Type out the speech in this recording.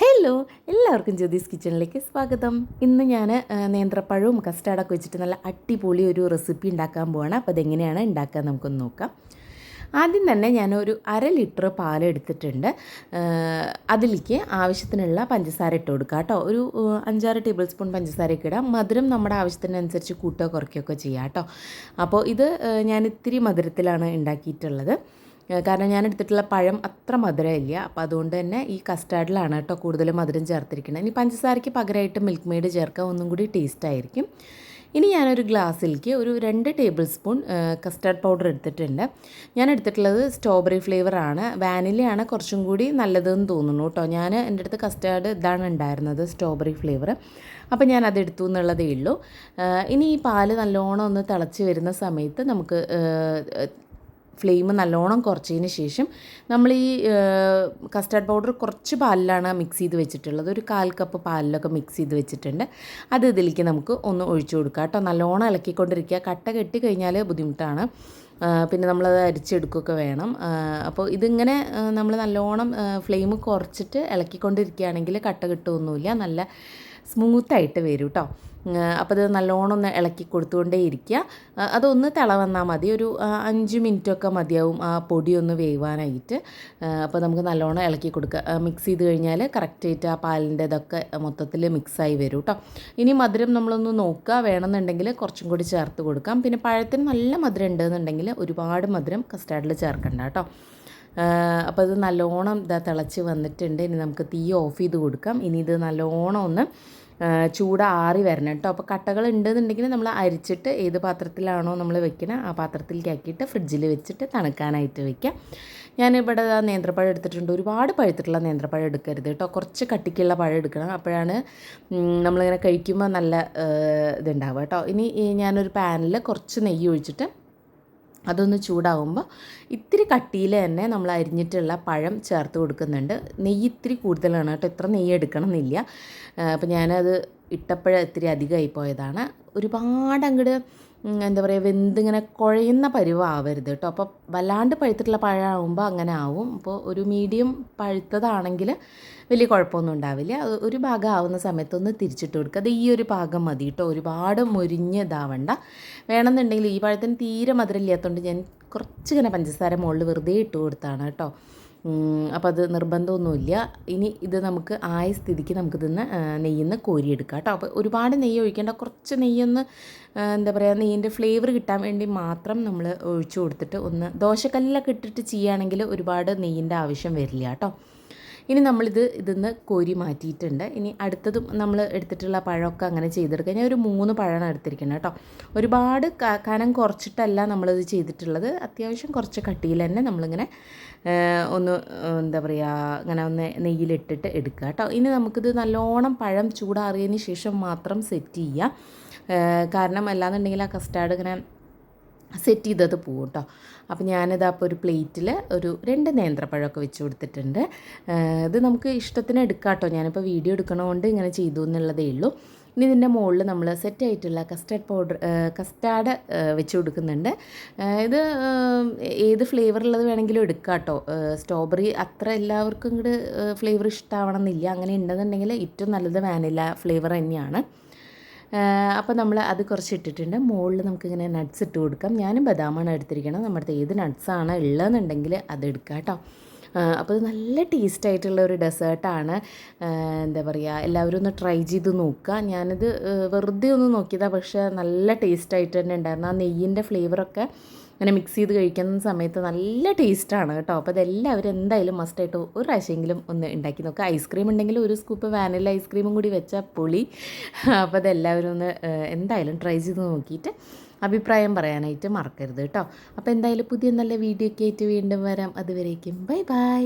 Hello എല്ലാവർക്കും ജ്യോതിസ് കിച്ചണിലേക്ക് സ്വാഗതം. ഇന്ന് ഞാൻ നേന്ത്രപ്പഴവും കസ്റ്റാർഡൊക്കെ വെച്ചിട്ട് നല്ല അടിപൊളി ഒരു റെസിപ്പി ഉണ്ടാക്കാൻ പോവാണ്. അപ്പോൾ അതെങ്ങനെയാണ് ഉണ്ടാക്കാൻ നമുക്കൊന്ന് നോക്കാം. ആദ്യം തന്നെ ഞാൻ ഒരു അര ലിറ്റർ പാൽ എടുത്തിട്ടുണ്ട്. അതിലേക്ക് ആവശ്യത്തിനുള്ള പഞ്ചസാര ഇട്ട് കൊടുക്കുക കേട്ടോ. ഒരു അഞ്ചാറ് ടേബിൾ സ്പൂൺ പഞ്ചസാരയൊക്കെ ഇടാം. മധുരം നമ്മുടെ ആവശ്യത്തിനനുസരിച്ച് കൂട്ടുകയോ കുറയ്ക്കുകയൊക്കെ ചെയ്യാം കേട്ടോ. അപ്പോൾ ഇത് ഞാൻ ഇത്തിരി മധുരത്തിലാണ് ഉണ്ടാക്കിയിട്ടുള്ളത്. കാരണം ഞാൻ എടുത്തിട്ടുള്ള പഴം അത്ര മധുരമില്ല. അപ്പോൾ അതുകൊണ്ട് തന്നെ ഈ കസ്റ്റാർഡിലാണ് കേട്ടോ കൂടുതൽ മധുരം ചേർത്തിരിക്കുന്നത്. ഇനി പഞ്ചസാരയ്ക്ക് പകരമായിട്ട് മിൽക്ക് മെയ്ഡ് ചേർക്കാൻ ഒന്നും കൂടി ടേസ്റ്റ് ആയിരിക്കും. ഇനി ഞാനൊരു ഗ്ലാസ്സിലേക്ക് ഒരു രണ്ട് ടേബിൾ സ്പൂൺ കസ്റ്റാർഡ് പൗഡർ എടുത്തിട്ടുണ്ട്. ഞാൻ എടുത്തിട്ടുള്ളത് സ്ട്രോബെറി ഫ്ലേവറാണ് വാനിലയാണ് കുറച്ചും കൂടി നല്ലതെന്ന് തോന്നുന്നു കേട്ടോ. ഞാൻ എന്റെ അടുത്ത് കസ്റ്റാർഡ് ഇതാണ് ഉണ്ടായിരുന്നത് സ്ട്രോബെറി ഫ്ലേവർ അപ്പോൾ ഞാൻ അത് എടുത്തു എന്നുള്ളതേ ഉള്ളൂ. ഇനി ഈ പാൽ നല്ലോണം ഒന്ന് തിളച്ച് വരുന്ന സമയത്ത് നമുക്ക് ഫ്ലെയിം നല്ലോണം കുറച്ചതിന് ശേഷം നമ്മൾ ഈ കസ്റ്റാർഡ് പൗഡർ കുറച്ച് പാലിലാണ് മിക്സ് ചെയ്ത് വെച്ചിട്ടുള്ളത്. ഒരു കാൽ കപ്പ് പാലിലൊക്കെ മിക്സ് ചെയ്ത് വെച്ചിട്ടുണ്ട്. അത് ഇതിലേക്ക് നമുക്ക് ഒന്ന് ഒഴിച്ചു കൊടുക്കാം കേട്ടോ. നല്ലോണം ഇളക്കിക്കൊണ്ടിരിക്കുക. കട്ട കെട്ടി കഴിഞ്ഞാൽ ബുദ്ധിമുട്ടാണ്. പിന്നെ നമ്മളത് അരിച്ചെടുക്കുകയൊക്കെ വേണം. അപ്പോൾ ഇതിങ്ങനെ നമ്മൾ നല്ലോണം ഫ്ലെയിം കുറച്ചിട്ട് ഇളക്കിക്കൊണ്ടിരിക്കുകയാണെങ്കിൽ കട്ട കിട്ടുമൊന്നുമില്ല നല്ല സ്മൂത്തായിട്ട് വരും കേട്ടോ അപ്പോൾ അത് നല്ലോണം ഒന്ന് ഇളക്കി കൊടുത്തുകൊണ്ടേ ഇരിക്കുക അതൊന്ന് തിള വന്നാൽ മതി. ഒരു അഞ്ച് മിനിറ്റൊക്കെ മതിയാവും ആ പൊടി ഒന്ന് വേവാനായിട്ട് അപ്പോൾ നമുക്ക് നല്ലോണം ഇളക്കി കൊടുക്കുക മിക്സ് ചെയ്ത് കഴിഞ്ഞാൽ കറക്റ്റായിട്ട് ആ പാലിന്റെ ഇതൊക്കെ മൊത്തത്തിൽ മിക്സായി വരും കേട്ടോ ഇനി മധുരം നമ്മളൊന്ന് നോക്കുക വേണമെന്നുണ്ടെങ്കിൽ കുറച്ചും കൂടി ചേർത്ത് കൊടുക്കാം. പിന്നെ പഴത്തിന് നല്ല മധുരം ഉണ്ടെന്നുണ്ടെങ്കിൽ ഒരുപാട് മധുരം കസ്റ്റാർഡിൽ ചേർക്കണ്ട കേട്ടോ അപ്പോൾ ഇത് നല്ലോണം ഇതാ തിളച്ച് വന്നിട്ടുണ്ട്. ഇനി നമുക്ക് തീ ഓഫ് ചെയ്ത് കൊടുക്കാം. ഇനി ഇത് നല്ലോണം ഒന്ന് ആ, ചൂട് ആറി വരണം കേട്ടോ. അപ്പോൾ കട്ടകൾ ഉണ്ടെന്നുണ്ടെങ്കിൽ നമ്മൾ അരിച്ചിട്ട് ഏത് പാത്രത്തിലാണോ നമ്മൾ വെക്കുന്നത് ആ പാത്രത്തിലേക്ക് ആക്കിയിട്ട് ഫ്രിഡ്ജിൽ വെച്ചിട്ട് തണുക്കാനായിട്ട് വെക്കാം. ഞാനിവിടെ നേന്ത്രപ്പഴം എടുത്തിട്ടുണ്ട്. ഒരുപാട് പഴുത്തിട്ടുള്ള നേന്ത്രപ്പഴം എടുക്കരുത് കേട്ടോ. കുറച്ച് കട്ടിക്കുള്ള പഴം എടുക്കണം. അപ്പോഴാണ് നമ്മളിങ്ങനെ കഴിക്കുമ്പോൾ നല്ല ഇതുണ്ടാവുക കേട്ടോ. ഇനി ഞാനൊരു പാനിൽ കുറച്ച് നെയ്യ് ഒഴിച്ചിട്ട് അതൊന്ന് ചൂടാകുമ്പോൾ ഇത്തിരി കട്ടിയിൽ തന്നെ നമ്മൾ അരിഞ്ഞിട്ടുള്ള പഴം ചേർത്ത് കൊടുക്കുന്നുണ്ട്. നെയ്യ് ഇത്തിരി കൂടുതലാണ് കേട്ടോ. ഇത്ര നെയ്യ് എടുക്കണം എന്നില്ല അപ്പോൾ ഞാനത് ഇട്ടപ്പോഴ ഇത്തിരി അധികമായി പോയതാണ്. ഒരുപാട് അങ്ങോട്ട് എന്താ പറയുക വെന്തിങ്ങനെ കുഴയുന്ന പരുവാവരുത് കേട്ടോ. അപ്പോൾ വല്ലാണ്ട് പഴുത്തിട്ടുള്ള പഴമാകുമ്പോൾ അങ്ങനെ ആവും. അപ്പോൾ ഒരു മീഡിയം പഴുത്തതാണെങ്കിൽ വലിയ കുഴപ്പമൊന്നും ഉണ്ടാവില്ല. ഒരു ഭാഗം ആവുന്ന സമയത്ത് ഒന്ന് തിരിച്ചിട്ട് കൊടുക്കുക അത് ഈ ഒരു ഭാഗം മതി കേട്ടോ. ഒരുപാട് മുരിഞ്ഞ് ഇതാവണ്ട. വേണമെന്നുണ്ടെങ്കിൽ ഈ പഴത്തിന് തീരെ മധുരമില്ലാത്തതുകൊണ്ട് ഞാൻ കുറച്ചിങ്ങനെ പഞ്ചസാര മുകളിൽ വെറുതെ ഇട്ട് കൊടുത്താണ് കേട്ടോ. അപ്പോൾ അത് നിർബന്ധമൊന്നുമില്ല. ഇനി ഇത് നമുക്ക് ആയ സ്ഥിതിക്ക് നമുക്കിതിന്ന് നെയ്യിന്ന് കോരിയെടുക്കാം കേട്ടോ. അപ്പോൾ ഒരുപാട് നെയ്യ് ഒഴിക്കേണ്ട കുറച്ച് നെയ്യൊന്ന് എന്താ പറയുക നെയ്യിന്റെ ഫ്ലേവർ കിട്ടാൻ വേണ്ടി മാത്രം നമ്മൾ ഒഴിച്ചു കൊടുത്തിട്ട് ഒന്ന് ദോശക്കല്ലൊക്കെ ഇട്ടിട്ട് ചെയ്യുകയാണെങ്കിൽ ഒരുപാട് നെയ്യിന്റെ ആവശ്യം വരില്ല കേട്ടോ. ഇനി നമ്മളിത് ഇതിന്ന് കോരി മാറ്റിയിട്ടുണ്ട്. ഇനി അടുത്തതും നമ്മൾ എടുത്തിട്ടുള്ള പഴമൊക്കെ അങ്ങനെ ചെയ്തെടുക്കുക ഞാൻ ഒരു മൂന്ന് പഴമാണ് എടുത്തിരിക്കുന്നത് കേട്ടോ. ഒരുപാട് കനം കുറച്ചിട്ടല്ല നമ്മളിത് ചെയ്തിട്ടുള്ളത്. അത്യാവശ്യം കുറച്ച് കട്ടിയിൽ തന്നെ നമ്മളിങ്ങനെ ഒന്ന് എന്താ പറയുക അങ്ങനെ ഒന്ന് നെയ്യിലിട്ടിട്ട് എടുക്കുക കേട്ടോ. ഇനി നമുക്കിത് നല്ലോണം പഴം ചൂടാറിയതിന് ശേഷം മാത്രം സെറ്റ് ചെയ്യുക കാരണം അല്ലാന്നുണ്ടെങ്കിൽ ആ കസ്റ്റാർഡ് ഇങ്ങനെ സെറ്റ് ചെയ്തത് പോകും കേട്ടോ അപ്പോൾ ഞാനിത് അപ്പോൾ ഒരു പ്ലേറ്റിൽ ഒരു രണ്ട് നേന്ത്രപ്പഴമൊക്കെ വെച്ച് കൊടുത്തിട്ടുണ്ട്. ഇത് നമുക്ക് ഇഷ്ടത്തിന് എടുക്കാം കേട്ടോ ഞാനിപ്പോൾ വീഡിയോ എടുക്കണതുകൊണ്ട് ഇങ്ങനെ ചെയ്തു എന്നുള്ളതേ ഉള്ളൂ. ഇനി ഇതിന്റെ മുകളിൽ നമ്മൾ സെറ്റായിട്ടുള്ള കസ്റ്റാർഡ് പൗഡർ കസ്റ്റാർഡ് വെച്ച് കൊടുക്കുന്നുണ്ട്. ഇത് ഏത് ഏത് ഫ്ലേവറുള്ളത് വേണമെങ്കിലും എടുക്കാം കേട്ടോ സ്ട്രോബെറി അത്ര എല്ലാവർക്കും ഇങ്ങോട്ട് ഫ്ലേവർ ഇഷ്ടമാവണം എന്നില്ല അങ്ങനെ ഉണ്ടെന്നുണ്ടെങ്കിൽ ഏറ്റവും നല്ലത് വാനില ഫ്ലേവർ തന്നെയാണ്. അപ്പോൾ നമ്മൾ അത് കുറച്ച് ഇട്ടിട്ടുണ്ട് മുകളിൽ നമുക്കിങ്ങനെ നട്ട്സ് ഇട്ട് കൊടുക്കാം. ഞാനും ബദാമാണ് എടുത്തിരിക്കണം നമ്മുടെ ഏത് നട്ട്സാണ് ഉള്ളതെന്നുണ്ടെങ്കിൽ അത് എടുക്കാം കേട്ടോ. അപ്പോൾ നല്ല ടേസ്റ്റ് ആയിട്ടുള്ള ഒരു ഡെസേർട്ടാണ് എന്താ പറയുക എല്ലാവരും ഒന്ന് ട്രൈ ചെയ്ത് നോക്കുക. ഞാനിത് വെറുതെ ഒന്ന് നോക്കിയതാണ് പക്ഷേ നല്ല ടേസ്റ്റ് ആയിട്ട് തന്നെ ഉണ്ടായിരുന്നു. ആ നെയ്യിന്റെ ഫ്ലേവറൊക്കെ അങ്ങനെ മിക്സ് ചെയ്ത് കഴിക്കുന്ന സമയത്ത് നല്ല ടേസ്റ്റാണ് കേട്ടോ. അപ്പോൾ അതെല്ലാവരും എന്തായാലും മസ്റ്റായിട്ട് ഒരു പ്രാവശ്യമെങ്കിലും ഒന്ന് ഉണ്ടാക്കി നോക്കുക ഐസ്ക്രീം ഉണ്ടെങ്കിൽ ഒരു സ്കൂപ്പ് വാനില ഐസ്ക്രീമും കൂടി വെച്ചാൽ പൊളി. അപ്പോൾ അതെല്ലാവരും ഒന്ന് എന്തായാലും ട്രൈ ചെയ്ത് നോക്കിയിട്ട് അഭിപ്രായം പറയാനായിട്ട് മറക്കരുത് കേട്ടോ. അപ്പോൾ എന്തായാലും പുതിയ നല്ല വീഡിയോ ഒക്കെ ആയിട്ട് വീണ്ടും വരാം. അതുവരേക്കും ബൈ ബൈ